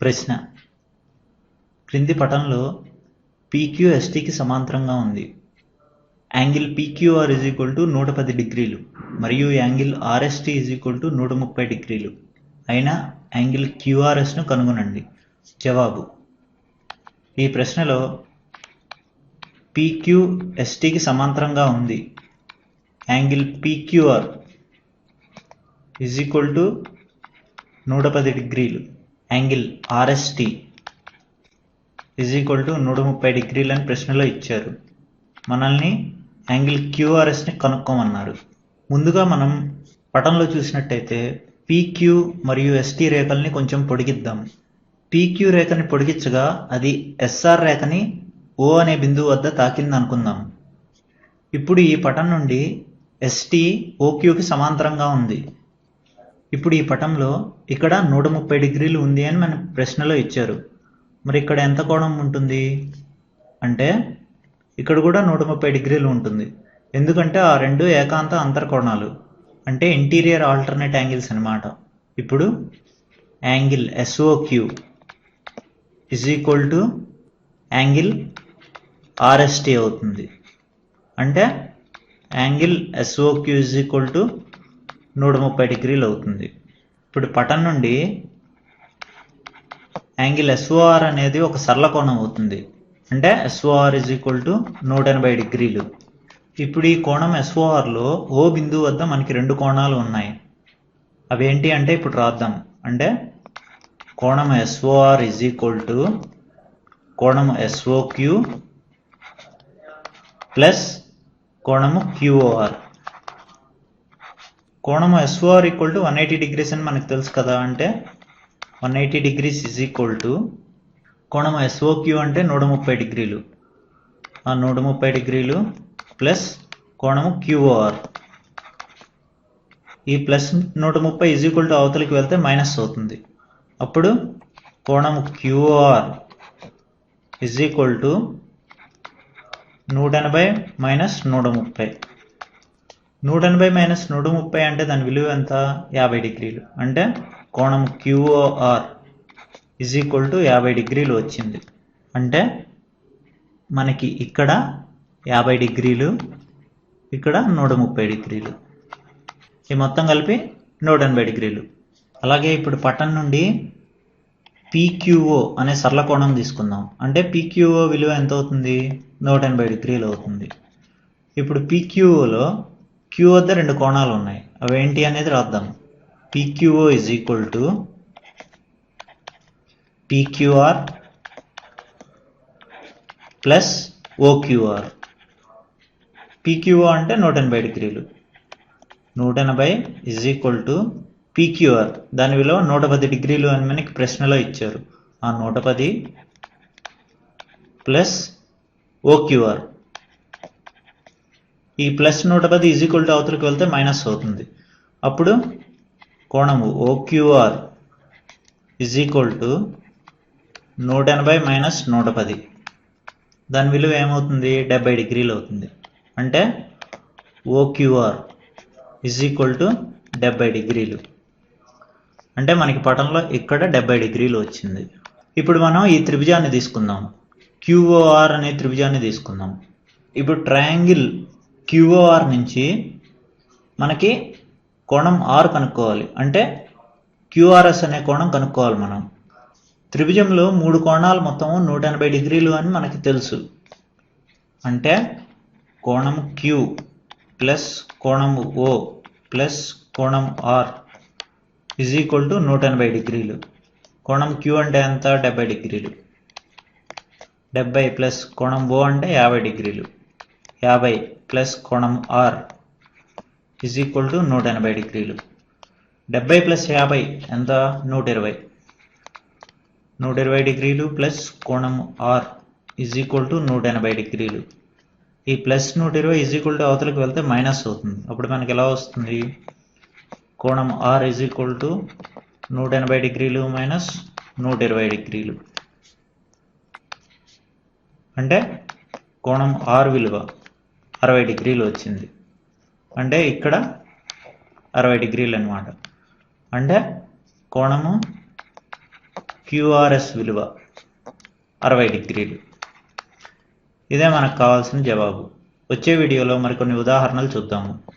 ప్రశ్న. క్రింది పటంలో పీక్యూఎస్టీకి సమాంతరంగా ఉంది. Angle P Q R is equal to నూట పది డిగ్రీలు మరియు angle R S T is equal to నూట ముప్పై డిగ్రీలు. అయినా యాంగిల్ క్యూఆర్ఎస్ను కనుగొనండి. జవాబు. ఈ ప్రశ్నలో పీక్యూఎస్టీకి సమాంతరంగా ఉంది. Angle P Q R is equal to నూట పది డిగ్రీలు. Angle R S T is equal to నూట ముప్పై డిగ్రీలు అని ప్రశ్నలో ఇచ్చారు. మనల్ని యాంగిల్ క్యూఆర్ఎస్ని కనుక్కోమన్నారు. ముందుగా మనం పటంలో చూసినట్టయితే పీక్యూ మరియు ఎస్టీ రేఖల్ని కొంచెం పొడిగిద్దాం. పీక్యూ రేఖని పొడిగించగా అది ఎస్ఆర్ రేఖని ఓ అనే బిందువు వద్ద తాకింది అనుకుందాం ఇప్పుడు ఈ పటం నుండి ఎస్టీ ఓక్యూకి సమాంతరంగా ఉంది. ఇప్పుడు ఈ పటంలో ఇక్కడ నూట ముప్పై డిగ్రీలు ఉంది అని మన ప్రశ్నలో ఇచ్చారు. మరి ఇక్కడ ఎంత కోణం ఉంటుంది? అంటే ఇక్కడ కూడా నూట ముప్పై డిగ్రీలు ఉంటుంది. ఎందుకంటే ఆ రెండు ఏకాంత అంతర్కోణాలు అంటే ఇంటీరియర్ ఆల్టర్నేట్ యాంగిల్స్ అనమాట ఇప్పుడు angle S O Q is equal to angle R S T అవుతుంది. అంటే angle S O Q is equal to నూట ముప్పై డిగ్రీలు అవుతుంది ఇప్పుడు పటం నుండి యాంగిల్ ఎస్ఓఆర్ అనేది ఒక సరళ కోణం అవుతుంది. అంటే ఎస్ఓఆర్ ఇజ్ ఈక్వల్ టు నూట ఎనభై డిగ్రీలు. ఇప్పుడు ఈ కోణం ఎస్ఓఆర్లో ఓ బిందువు వద్ద మనకి రెండు కోణాలు ఉన్నాయి. అవేంటి అంటే ఇప్పుడు రాద్దాం. అంటే కోణం ఎస్ఓఆర్ ఇజ్ ఈక్వల్ టు కోణము ఎస్ఓక్యూ ప్లస్ కోణము క్యూఓఆర్ కోణము S O R equal to one eighty degrees అని మనకు తెలుసు కదా అంటే one eighty degrees is equal to కోణం ఎస్ఓక్యూ అంటే నూట ముప్పై డిగ్రీలు. ఆ నూట ముప్పై డిగ్రీలు ప్లస్ కోణము క్యూఓఆర్ ఈ ప్లస్ నూట ముప్పై ఇజ్ ఈక్వల్ టు అవతలికి వెళ్తే మైనస్ అవుతుంది. అప్పుడు కోణము క్యూఓఆర్ ఇజ్ ఈక్వల్ టు నూట ఎనభై మైనస్ నూట ముప్పై. నూట ఎనభై మైనస్ నూట ముప్పై అంటే దాని విలువ ఎంత? యాభై డిగ్రీలు. అంటే కోణం క్యూఓఆర్ ఇజ్ ఈక్వల్ టు యాభై డిగ్రీలు వచ్చింది. అంటే మనకి ఇక్కడ యాభై డిగ్రీలు ఇక్కడ నూట ముప్పై డిగ్రీలు. ఈ మొత్తం కలిపి నూట ఎనభై డిగ్రీలు. అలాగే ఇప్పుడు పటం నుండి పీక్యూఓ అనే సరళ కోణం తీసుకుందాం. అంటే పీక్యూఓ విలువ ఎంత అవుతుంది? నూట ఎనభై డిగ్రీలు అవుతుంది. ఇప్పుడు పీక్యూఓలో క్యూ వద్ద రెండు కోణాలు ఉన్నాయి. అవి ఏంటి అనేది రాద్దాం. P Q O is equal to P Q R plus O Q R P Q O అంటే నూట ఎనభై డిగ్రీలు నూట ఎనభై ఇజ్ ఈక్వల్ టు పీక్యూఆర్ దాని విలువ నూట పది డిగ్రీలు అని మనకి ప్రశ్నలో ఇచ్చారు. ఆ నూట పది ప్లస్ ఓక్యూఆర్ ఈ ప్లస్ నూట పది ఈజ్ ఈక్వల్ టు అవతలకి వెళ్తే మైనస్ అవుతుంది. అప్పుడు కోణము ఓక్యూఆర్ ఇజ్ ఈక్వల్ టు నూట ఎనభై మైనస్ నూట పది దాని విలువ ఏమవుతుంది? డెబ్బై డిగ్రీలు అవుతుంది. అంటే ఓక్యూఆర్ ఇజ్ ఈక్వల్ టు డెబ్బై డిగ్రీలు. అంటే మనకి పటంలో ఇక్కడ డెబ్బై డిగ్రీలు వచ్చింది. ఇప్పుడు మనం ఈ త్రిభుజాన్ని తీసుకుందాం. క్యూఓఆర్ అనే త్రిభుజాన్ని తీసుకుందాం. ఇప్పుడు ట్రయాంగిల్ క్యూఓఆర్ నుంచి మనకి కోణం ఆర్ కనుక్కోవాలి. అంటే క్యూఆర్ఎస్ అనే కోణం కనుక్కోవాలి మనం. త్రిభుజంలో మూడు కోణాలు మొత్తం నూట ఎనభై డిగ్రీలు అని మనకి తెలుసు. అంటే కోణం క్యూ ప్లస్ కోణం ఓ ప్లస్ కోణం ఆర్ ఇజ్ ఈక్వల్ టు నూట ఎనభై డిగ్రీలు. కోణం క్యూ అంటే ఎంత? డెబ్బై డిగ్రీలు. డెబ్బై ప్లస్ కోణం ఓ అంటే యాభై డిగ్రీలు. యాభై ప్లస్ కోణం ఆర్ ఇజ్ ఈక్వల్ టు నూట ఎనభై డిగ్రీలు. డెబ్బై ప్లస్ యాభై ఎంత? నూట ఇరవై నూట ఇరవై డిగ్రీలు ప్లస్ కోణం ఆర్ ఇజ్ ఈక్వల్ టు నూట ఎనభై డిగ్రీలు. ఈ ప్లస్ నూట ఇరవై ఇజ్ ఈక్వల్ టు అవతలకి వెళ్తే మైనస్ అవుతుంది. అప్పుడు మనకి ఎలా వస్తుంది? కోణం ఆర్ ఇజ్ ఈక్వల్ టు నూట ఎనభై డిగ్రీలు మైనస్ నూట ఇరవై డిగ్రీలు. అంటే కోణం ఆర్ విలువ. అరవై డిగ్రీలు వచ్చింది. అంటే ఇక్కడ అరవై డిగ్రీలు అనమాట అంటే కోణము క్యూఆర్ఎస్ విలువ అరవై డిగ్రీలు. ఇదే మనకు కావాల్సిన జవాబు. వచ్చే వీడియోలో మరికొన్ని ఉదాహరణలు చూద్దాము.